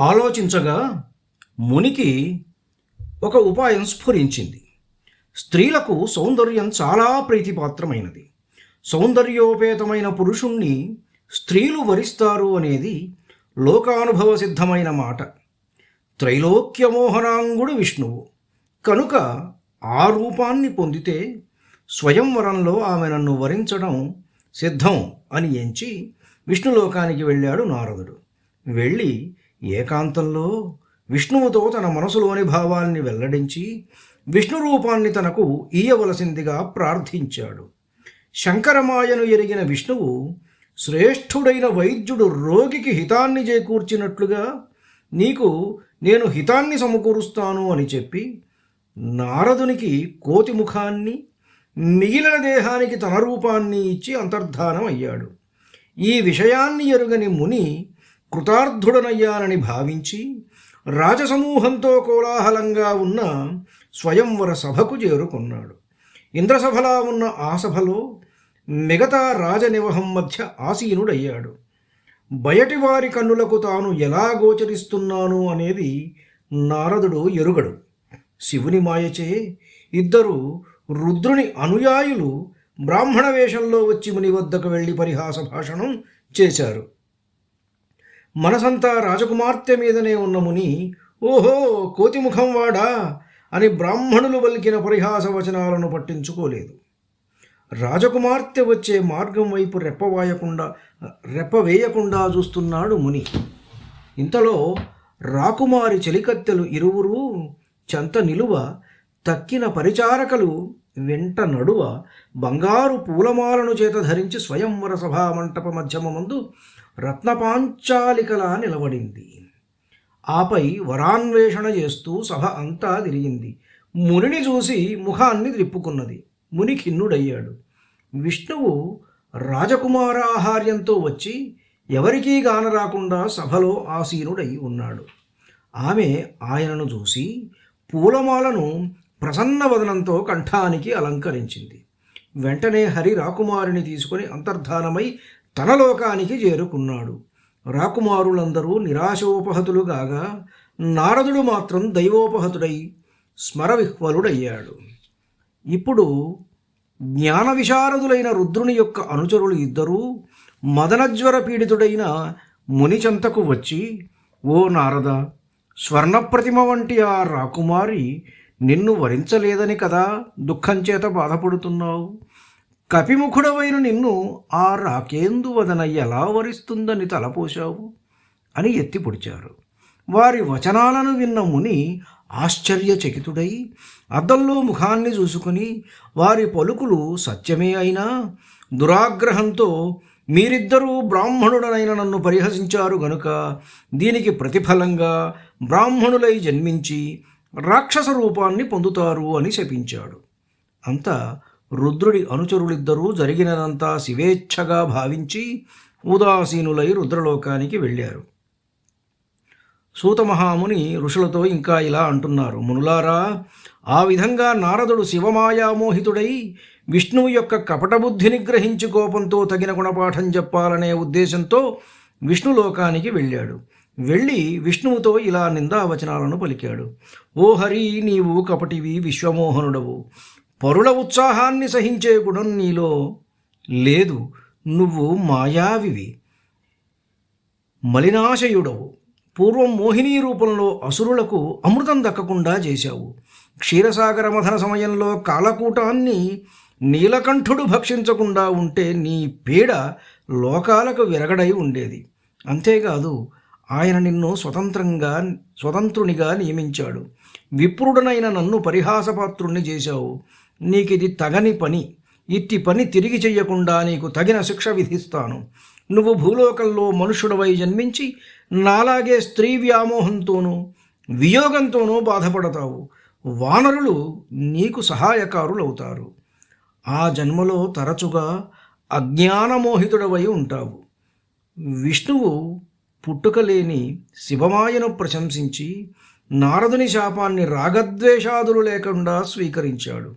ఆలోచించగా మునికి ఒక ఉపాయం స్ఫురించింది. స్త్రీలకు సౌందర్యం చాలా ప్రీతిపాత్రమైనది. సౌందర్యోపేతమైన పురుషుణ్ణి స్త్రీలు వరిస్తారు అనేది లోకానుభవ సిద్ధమైన మాట. త్రైలోక్యమోహనాంగుడు విష్ణువు. కనుక ఆ రూపాన్ని పొందితే స్వయంవరంలో ఆమె నన్ను వరించడం సిద్ధం అని ఎంచి విష్ణులోకానికి వెళ్ళాడు నారదుడు. వెళ్ళి ఏకాంతంలో విష్ణువుతో తన మనసులోని భావాల్ని వెల్లడించి విష్ణు రూపాన్ని తనకు ఇయ్యవలసిందిగా ప్రార్థించాడు. శంకరమాయను ఎరిగిన విష్ణువు శ్రేష్ఠుడైన వైద్యుడు రోగికి హితాన్ని చేకూర్చినట్లుగా నీకు నేను హితాన్ని సమకూరుస్తాను అని చెప్పి నారదునికి కోతి ముఖాన్ని మిగిలిన దేహానికి తన రూపాన్ని ఇచ్చి అంతర్ధానం అయ్యాడు ఈ విషయాన్ని ఎరుగని ముని కృతార్థుడనయ్యానని భావించి రాజసమూహంతో కోలాహలంగా ఉన్న స్వయంవర సభకు చేరుకున్నాడు. ఇంద్రసభలా ఉన్న ఆ సభలో మిగతా రాజనివహం మధ్య ఆసీనుడయ్యాడు. బయటి వారి కన్నులకు తాను ఎలా గోచరిస్తున్నాను అనేది నారదుడు ఎరుగడు. శివుని మాయచే ఇద్దరు రుద్రుని అనుయాయులు బ్రాహ్మణ వేషంలో వచ్చి ముని వద్దకు వెళ్ళి పరిహాస భాషణం చేశారు. మనసంతా రాజకుమార్తె మీదనే ఉన్న ముని ఓహో కోతిముఖం వాడా అని బ్రాహ్మణులు పలికిన పరిహాస వచనాలను పట్టించుకోలేదు. రాజకుమార్తె వచ్చే మార్గం వైపు రెప్పవాయకుండా రెప్పవేయకుండా చూస్తున్నాడు ముని. ఇంతలో రాకుమారి చెలికత్తెలు ఇరువురు చెంత నిలువ తక్కిన పరిచారకలు వెంట నడువ బంగారు పూలమాలను చేత ధరించి స్వయంవర సభా మంటప మధ్యమందు రత్నపాంచాలికలా నిలబడింది. ఆపై వరాన్వేషణ చేస్తూ సభ అంతా తిరిగింది. మునిని చూసి ముఖాన్ని త్రిప్పుకున్నది. ముని ఖిన్నుడయ్యాడు. విష్ణువు రాజకుమారాహార్యంతో వచ్చి ఎవరికీ గాన రాకుండా సభలో ఆసీనుడై ఉన్నాడు. ఆమె ఆయనను చూసి పూలమాలను ప్రసన్నవదనంతో కంఠానికి అలంకరించింది. వెంటనే హరి రాకుమారిని తీసుకుని అంతర్ధానమై తన లోకానికి చేరుకున్నాడు. రాకుమారులందరూ నిరాశోపహతులు కాగా నారదుడు మాత్రం దైవోపహతుడై స్మరవిహ్వలుడయ్యాడు. ఇప్పుడు జ్ఞాన విశారదులైన రుద్రుని యొక్క అనుచరులు ఇద్దరూ మదనజ్వర పీడితుడైన మునిచంతకు వచ్చి ఓ నారద స్వర్ణప్రతిమ వంటి ఆ రాకుమారి నిన్ను వరించలేదని కదా దుఃఖం చేత బాధపడుతున్నావు? కపిముఖుడవైన నిన్ను ఆ రాకేందు వదన ఎలా వరిస్తుందని తలపోశావు? అని ఎత్తి పొడిచారు. వారి వచనాలను విన్న ముని ఆశ్చర్యచకితుడై అద్దంలో ముఖాన్ని చూసుకుని వారి పలుకులు సత్యమే అయినా దురాగ్రహంతో మీరిద్దరూ బ్రాహ్మణుడనైన నన్ను పరిహసించారు గనుక దీనికి ప్రతిఫలంగా బ్రాహ్మణులై జన్మించి రాక్షస రూపాన్ని పొందుతారు అని శపించాడు. అంతా రుద్రుడి అనుచరులిద్దరూ జరిగినదంతా శివేచ్ఛగా భావించి ఉదాసీనులై రుద్రలోకానికి వెళ్ళారు. సూతమహాముని ఋషులతో ఇంకా ఇలా అంటున్నారు. మునులారా ఆ విధంగా నారదుడు శివమాయామోహితుడై విష్ణువు యొక్క కపటబుద్ధిని గ్రహించి కోపంతో తగిన గుణపాఠం చెప్పాలనే ఉద్దేశంతో విష్ణులోకానికి వెళ్ళాడు. వెళ్ళి విష్ణువుతో ఇలా నిందావచనాలను పలికాడు. ఓ హరి నీవు కపటివి విశ్వమోహనుడవు. పరుల ఉత్సాహాన్ని సహించే గుణం నీలో లేదు నువ్వు మాయావివి. మలినాశయుడవు. పూర్వం మోహినీ రూపంలో అసురులకు అమృతం దక్కకుండా చేశావు. క్షీరసాగర మథన సమయంలో కాలకూటాన్ని నీలకంఠుడు భక్షించకుండా ఉంటే నీ పీడ లోకాలకు విరగడై ఉండేది. అంతేకాదు ఆయన నిన్ను స్వతంత్రంగా స్వతంత్రునిగా నియమించాడు. విప్రుడనైన నన్ను పరిహాసపాత్రుణ్ణి చేశావు. నీకిది తగని పని. ఇట్టి పని తిరిగి చెయ్యకుండా నీకు తగిన శిక్ష విధిస్తాను. నువ్వు భూలోకంలో మనుషుడవై జన్మించి నాలాగే స్త్రీ వ్యామోహంతోనూ వియోగంతోనూ బాధపడతావు. వానరులు నీకు సహాయకారులవుతారు. ఆ జన్మలో తరచుగా అజ్ఞానమోహితుడవై ఉంటావు. విష్ణువు పుట్టుకలేని శివమాయను ప్రశంసించి నారదుని శాపాన్ని రాగద్వేషాదులు లేకుండా స్వీకరించాడు.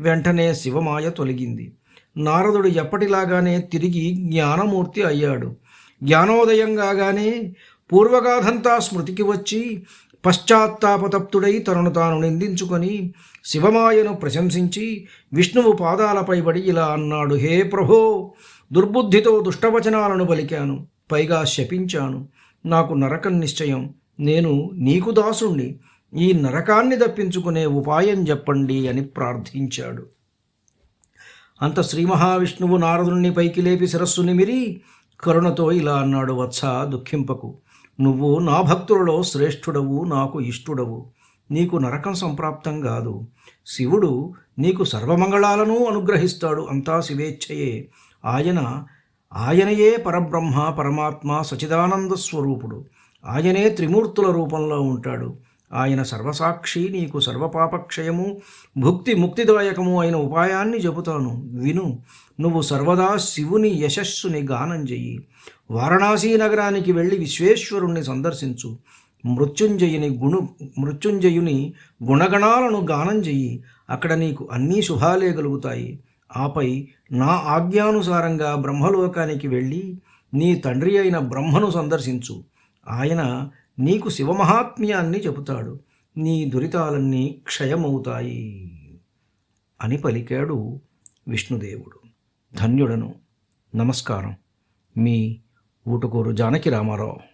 వెంటనే శివమాయ తొలగింది. నారదుడు ఎప్పటిలాగానే తిరిగి జ్ఞానమూర్తి అయ్యాడు. జ్ఞానోదయం కాగానే పూర్వగాథంతా స్మృతికి వచ్చి పశ్చాత్తాపతప్తుడై తనను తాను నిందించుకొని శివమాయను ప్రశంసించి విష్ణువు పాదాలపై పడి ఇలా అన్నాడు హే ప్రభో దుర్బుద్ధితో దుష్టవచనాలను పలికాను. పైగా శపించాను. నాకు నరకం నిశ్చయం. నేను నీకు దాసుణ్ణి. ఈ నరకాన్ని దప్పించుకునే ఉపాయం చెప్పండి అని ప్రార్థించాడు. అంత శ్రీ మహావిష్ణువు నారదుణ్ణి పైకి లేపి శిరస్సు నిమిరి కరుణతో ఇలా అన్నాడు వత్స దుఃఖింపకు. నువ్వు నా భక్తులలో శ్రేష్ఠుడవు నాకు ఇష్టుడవు. నీకు నరకం సంప్రాప్తం కాదు. శివుడు నీకు సర్వమంగళాలను అనుగ్రహిస్తాడు అంతా శివేచ్ఛయే. ఆయన ఆయనయే పరబ్రహ్మ పరమాత్మ సచిదానంద స్వరూపుడు. ఆయనే త్రిమూర్తుల రూపంలో ఉంటాడు. ఆయన సర్వసాక్షి నీకు సర్వపాపక్షయము భుక్తి ముక్తిదాయకము అయిన ఉపాయాన్ని చెబుతాను. విను నువ్వు సర్వదా శివుని యశస్సుని గానం చెయ్యి. వారణాసి నగరానికి వెళ్ళి విశ్వేశ్వరుణ్ణి సందర్శించు. మృత్యుంజయుని గుణు మృత్యుంజయుని గుణగణాలను గానం చెయ్యి. అక్కడ నీకు అన్నీ శుభాలే కలుగుతాయి. ఆపై నా ఆజ్ఞానుసారంగా బ్రహ్మలోకానికి వెళ్ళి నీ తండ్రి అయిన బ్రహ్మను సందర్శించు. ఆయన నీకు శివమహాత్మ్యాన్ని చెబుతాడు. నీ దురితాలన్నీ క్షయమవుతాయి అని పలికాడు విష్ణుదేవుడు. ధన్యుడను. నమస్కారం. మీ ఊటుకోరు జానకి రామారావు.